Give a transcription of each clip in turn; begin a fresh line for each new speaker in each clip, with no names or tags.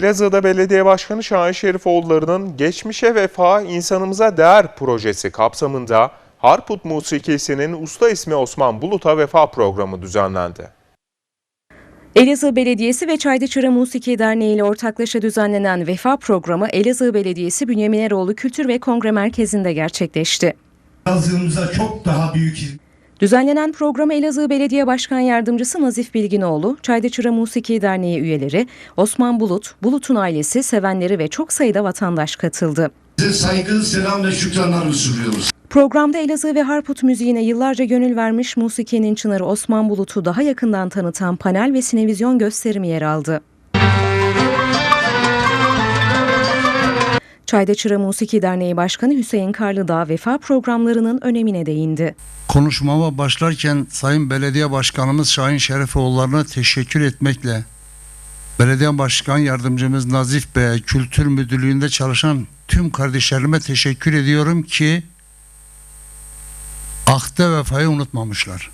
Elazığ'da Belediye Başkanı Şahin Şerifoğulları'nın Geçmişe Vefa İnsanımıza Değer projesi kapsamında Harput Musikisi'nin usta ismi Osman Bulut'a vefa programı düzenlendi.
Elazığ Belediyesi ve Çaydıçıra Musiki Derneği ile ortaklaşa düzenlenen Vefa programı Elazığ Belediyesi Bünyamin Eroğlu Kültür ve Kongre Merkezi'nde gerçekleşti.
Yazığımıza çok daha büyük
Düzenlenen programa Elazığ Belediye Başkan Yardımcısı Nazif Bilginoğlu, Çaydıçıra Musiki Derneği üyeleri, Osman Bulut, Bulut'un ailesi, sevenleri ve çok sayıda vatandaş katıldı.
Size saygı, selam ve şükranlarımı sunuyoruz.
Programda Elazığ ve Harput müziğine yıllarca gönül vermiş musikinin çınarı Osman Bulut'u daha yakından tanıtan panel ve sinevizyon gösterimi yer aldı. Çaydaçıra Musiki Derneği Başkanı Hüseyin Karlıdağ vefa programlarının önemine değindi.
Konuşmama başlarken Sayın Belediye Başkanımız Şahin Şerifoğulları'na teşekkür etmekle Belediye Başkan Yardımcımız Nazif Bey'e Kültür Müdürlüğü'nde çalışan tüm kardeşlerime teşekkür ediyorum ki ahde vefayı unutmamışlar.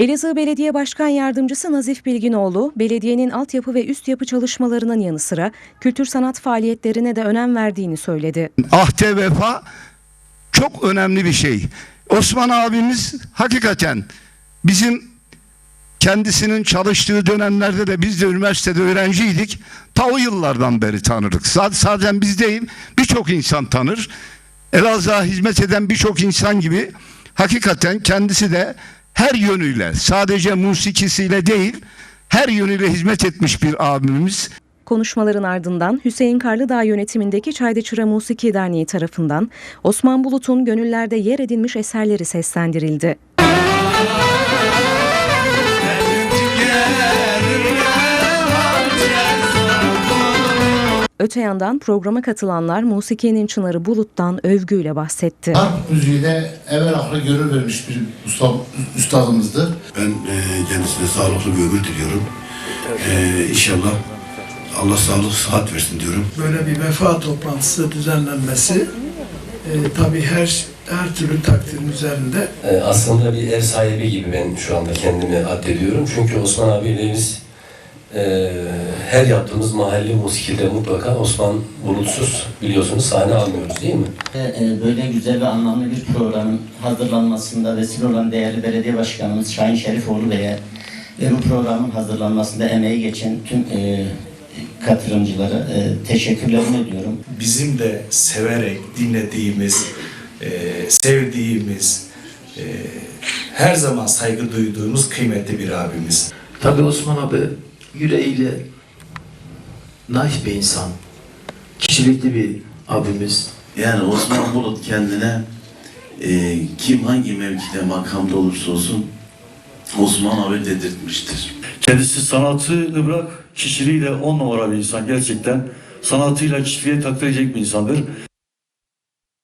Elazığ Belediye Başkan Yardımcısı Nazif Bilginoğlu, belediyenin altyapı ve üst yapı çalışmalarının yanı sıra kültür sanat faaliyetlerine de önem verdiğini söyledi.
Ahde vefa çok önemli bir şey. Osman abimiz hakikaten bizim kendisinin çalıştığı dönemlerde de biz de üniversitede öğrenciydik. Ta o yıllardan beri tanırdık. Sadece, sadece biz değil birçok insan tanır. Elazığ'a hizmet eden birçok insan gibi hakikaten kendisi de her yönüyle sadece musikisiyle değil her yönüyle hizmet etmiş bir abimiz.
Konuşmaların ardından Hüseyin Karlıdağ yönetimindeki Çaydıçıra Musiki Derneği tarafından Osman Bulut'un gönüllerde yer edinmiş eserleri seslendirildi. Öte yandan programa katılanlar musikinin çınarı Bulut'tan övgüyle bahsetti.
Harp müziğine evvel akla gönül vermiş bir usta, üstadımızdır.
Ben e, kendisine sağlıklı bir ömür diliyorum. E, inşallah Allah sağlık sıhhat versin diyorum.
böyle bir vefa toplantısı düzenlenmesi e, tabii her her türlü takdirin üzerinde
Ee, aslında bir ev sahibi gibi ben şu anda kendimi addediyorum. Çünkü Osman abiyle biz e, her yaptığımız mahalli musikide mutlaka Osman Bulutsuz biliyorsunuz sahne almıyoruz değil mi?
E, Böyle güzel ve anlamlı bir programın hazırlanmasında vesile olan değerli belediye başkanımız Şahin Şerifoğlu Bey'e ve bu programın hazırlanmasında emeği geçen tüm e, katılımcılara e, teşekkürlerimi ediyorum.
bizim de severek dinlediğimiz, e, sevdiğimiz, e, her zaman saygı duyduğumuz kıymetli bir abimiz.
Tabii Osman abi yüreğiyle naif bir insan. Kişilikli bir abimiz.
Yani Osman Bulut kendine e, kim hangi mevkide makamda olursa olsun Osman abi dedirtmiştir.
Kendisi sanatını bırak, kişiliğiyle on numara bir insan gerçekten. Sanatıyla kişiliğe takdir edecek bir insandır.